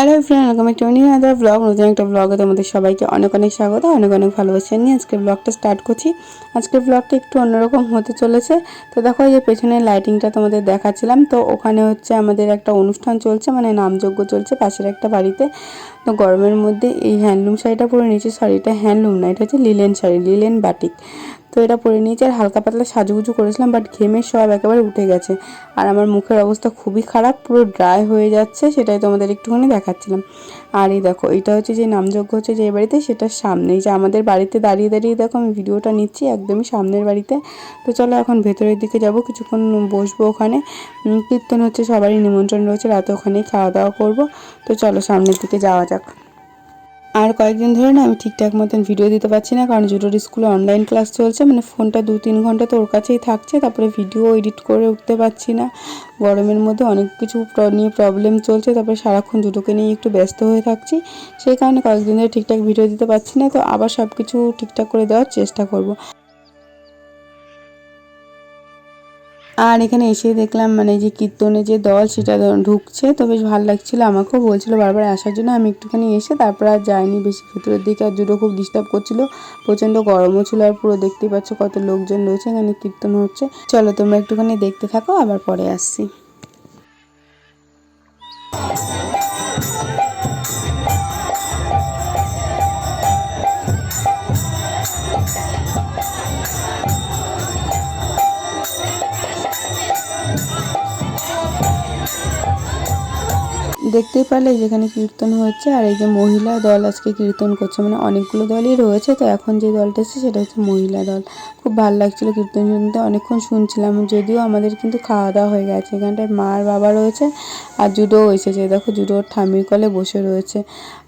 Hello friend welcome to new other blog নতুন একটা ব্লগে তোমাদের সবাইকে অনেক অনেক স্বাগত, অনেক অনেক ভালোবাসা নিয়ে আজকে ব্লগটা স্টার্ট করছি। আজকের ব্লগটা একটু অন্যরকম হতে চলেছে। তো দেখো এই যে পেছনে লাইটিংটা তোমাদের দেখাচ্ছিলাম। তো ওখানে হচ্ছে আমাদের একটা অনুষ্ঠান চলছে মানে নামযজ্ঞ চলছে পাশের একটা বাড়িতে। তো গরমের মধ্যে এই হ্যান্ডলুম শাড়িটা পরে নিয়েছি। শাড়িটা হ্যান্ডলুম না, এটা হচ্ছে লিলেন শাড়ি লিলেন বাটিক তো এটা পরে নিয়েছি আর হালকা পাতলা সাজুগুজু করেছিলাম বাট ঘেমে সব একেবারে উঠে গেছে। আর আমার মুখের অবস্থা খুবই খারাপ, পুরো ড্রাই হয়ে যাচ্ছে, সেটাই তোমাদের একটুখানি দেখাচ্ছিলাম। আর এই দেখো, এটা হচ্ছে যে নামযজ্ঞ হচ্ছে যে বাড়িতে সেটার সামনেই যে আমাদের বাড়িতে দাঁড়িয়ে দাঁড়িয়ে দেখো, আমি ভিডিওটা নিচ্ছি একদমই সামনের বাড়িতে। তো চলো এখন ভেতরের দিকে যাব, কিছুক্ষণ বসবো ওখানে। কীর্তন হচ্ছে, সবারই নিমন্ত্রণ রয়েছে, রাতে ওখানেই খাওয়া দাওয়া করব। তো চলো সামনের দিকে যাওয়া যাক। আর কয়েকদিন ধরে না আমি ঠিকঠাক মতন ভিডিও দিতে পারছি না, কারণ জুটোর স্কুলে অনলাইন ক্লাস চলছে মানে ফোনটা দু তিন ঘণ্টা তো ওর কাছেই থাকছে, তারপরে ভিডিও এডিট করে উঠতে পারছি না। গরমের মধ্যে অনেক কিছু নিয়ে প্রবলেম চলছে, তারপরে সারাক্ষণ জুটোকে নিয়ে একটু ব্যস্ত হয়ে থাকছি, সেই কারণে কয়েকদিন ধরে ঠিকঠাক ভিডিও দিতে পারছি না, তো আবার সব কিছু ঠিকঠাক করে দেওয়ার চেষ্টা করব। আর এখানে এসে দেখলাম মানে যে কীর্তনে যে দল সেটা ঢুকছে, তো বেশ ভালো লাগছিল আমাকেও। বলছিল বারবার আসার জন্য, আমি একটুখানি এসে তারপর আর যাইনি বেশি ভেতরের দিকে। আর দুটো খুব ডিস্টার্ব করছিল, প্রচণ্ড গরমও ছিল আর পুরো দেখতেই পাচ্ছ কত লোকজন রয়েছে, এখানে কীর্তন হচ্ছে। চলো তোমরা একটুখানি দেখতে থাকো, আবার পরে আসছি। দেখতেই পারলে যেখানে কীর্তন হচ্ছে আর এই যে মহিলা দল আজকে কীর্তন করছে মানে অনেকগুলো দলই রয়েছে, তো এখন যে দলটা এসেছে সেটা হচ্ছে মহিলা দল। খুব ভালো লাগছিল কীর্তন শুনতে, অনেকক্ষণ শুনছিলাম, যদিও আমাদের কিন্তু খাওয়া দাওয়া হয়ে গেছে। এখানটায় মা আর বাবা রয়েছে আর জুডোও এসেছে, দেখো জুডোর ঠামির কলে বসে রয়েছে।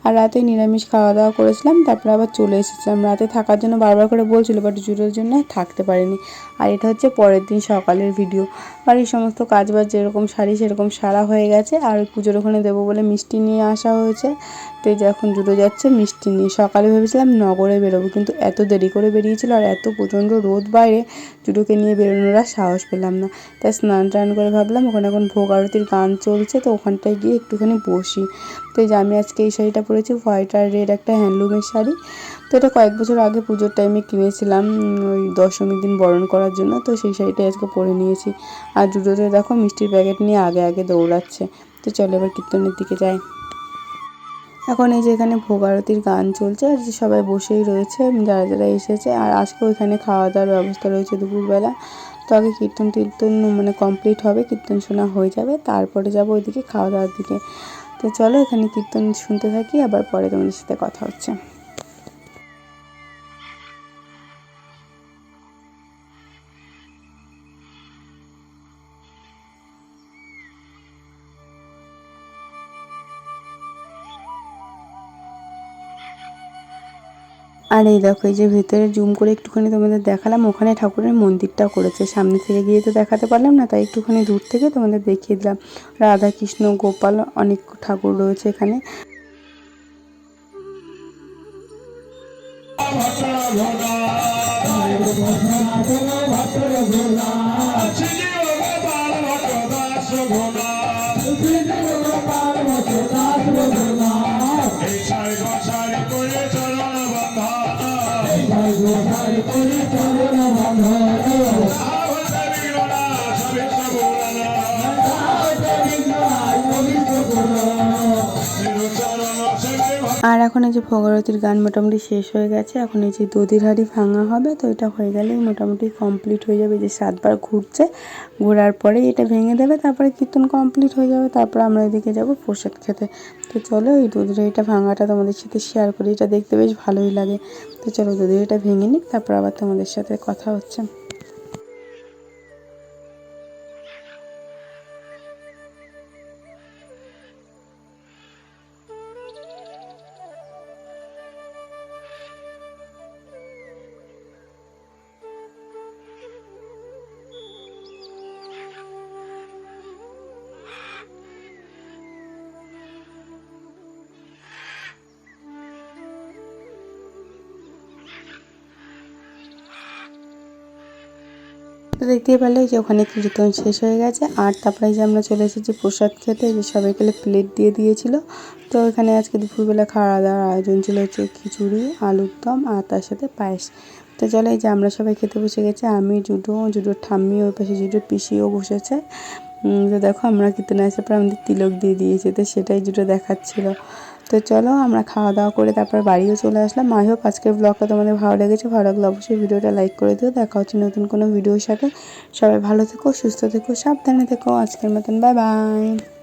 আর রাতে নিরামিষ খাওয়া দাওয়া করেছিলাম, তারপরে আবার চলে এসেছিলাম। রাতে থাকার জন্য বারবার করে বলছিল বাট জুডোর জন্য থাকতে পারিনি। আর এটা হচ্ছে পরের দিন সকালের ভিডিও বাড়ির সমস্ত কাজবাজ যেরকম সারি, সেরকম সারা হয়ে গেছে, আর পুজোর ওখানে দেবো বলে মিষ্টি নিয়ে আসা হয়েছে। তো যে এখন জুড়ে যাচ্ছে, মিষ্টি নিয়ে সকালে ভেবেছিলাম নগরে বেরোবো, কিন্তু এত দেরি করে বেরিয়েছিল আর এত প্রচণ্ড রোদ বাইরে জুডোকে নিয়ে বেরোনোর আর সাহস পেলাম না। তাই স্নান টান করে ভাবলাম, ওখানে এখন ভোগ আরতির গান চলছে, তো ওখানটায় গিয়ে একটুখানি বসি। তো এই যে আমি আজকে এই শাড়িটা পরেছি, হোয়াইট আর রেড একটা হ্যান্ডলুমের শাড়ি। তো এটা কয়েক বছর আগে পুজোর টাইমে কিনেছিলাম, ওই দশমীর দিন বরণ করার জন্য, তো সেই শাড়িটাই আজকে পরে নিয়েছি। আর জুডোতে দেখো মিষ্টির প্যাকেট নিয়ে আগে আগে দৌড়াচ্ছে। তো চলো এবার কীর্তনের দিকে যাই। এখন এই যে এখানে ভোগ আরতির গান চলছে আর যে সবাই বসেই রয়েছে, যারা যারা এসেছে আর আজকেও এখানে খাওয়া দাওয়ার ব্যবস্থা রয়েছে দুপুরবেলা। তো আগে কীর্তন টীর্তন মানে কমপ্লিট হবে, কীর্তন শোনা হয়ে যাবে, তারপরে যাব ওইদিকে খাওয়া দাওয়ার দিকে। তো চলো এখানে কীর্তন শুনতে থাকি, আবার পরে তোমাদের সাথে কথা হচ্ছে। আর এই দেখো এই যে ভেতরে জুম করে একটুখানি তোমাদের দেখালাম ওখানে ঠাকুরের মন্দিরটা করেছে সামনে থেকে গিয়ে তো দেখাতে পারলাম না তাই একটুখানি দূর থেকে তোমাদের দেখিয়ে দিলাম রাধা কৃষ্ণ গোপাল অনেক ঠাকুর রয়েছে এখানে চরণ বন্ধ আর এখন এই যে ভগবতীর গান মোটামুটি শেষ হয়ে গেছে, এখন এই যে দধির হাড়ি ভাঙা হবে, তো এটা হয়ে গেলেই মোটামুটি কমপ্লিট হয়ে যাবে যে সাতবার ঘুরছে, ঘোরার পরে এটা ভেঙে দেবে, তারপরে কীর্তন কমপ্লিট হয়ে যাবে, তারপরে আমরা এদিকে যাব প্রসাদ খেতে। তো চলো এই দধির হাঁড়িটা ভাঙাটা তোমাদের সাথে শেয়ার করি, এটা দেখতে বেশ ভালোই লাগে। তো চলো দধির হাঁড়িটা ভেঙে নিক, তারপর আবার তোমাদের সাথে কথা হচ্ছে। তো দেখতেই পারলে যে ওখানে কীর্তন শেষ হয়ে গেছে। আর তারপরে যে আমরা চলে এসেছি প্রসাদ খেতে যে সবাইকে প্লেট দিয়ে দিয়েছিল। তো এখানে আজকে দুপুরবেলা খাওয়া দাওয়ার আয়োজন ছিল হচ্ছে খিচুড়ি, আলুর দম আর তার সাথে পায়েস। তো চলো যে আমরা সবাই খেতে বসে গেছি। আমি, জুডো জুটোর ঠাম্মি, ওই পাশে জুটোর পিসিও বসেছে। তো দেখো আমরা কীর্তনে আসার পর আমাদের তিলক দিয়ে দিয়েছে, তো সেটাই জুটো দেখাচ্ছিল। তো চলো আমরা খাওয়া দাওয়া করে তারপর বাড়িও চলে আসলাম। আই হোপ আজকের ব্লগটা তোমাদের ভালো লেগেছে। ভালো লাগলে অবশ্যই ভিডিওটা লাইক করে দিও। দেখা হচ্ছে নতুন কোনো ভিডিওর সাথে। সবাই ভালো থেকো, সুস্থ থেকো, সাবধানে থেকো। আজকের মতন বাই বাই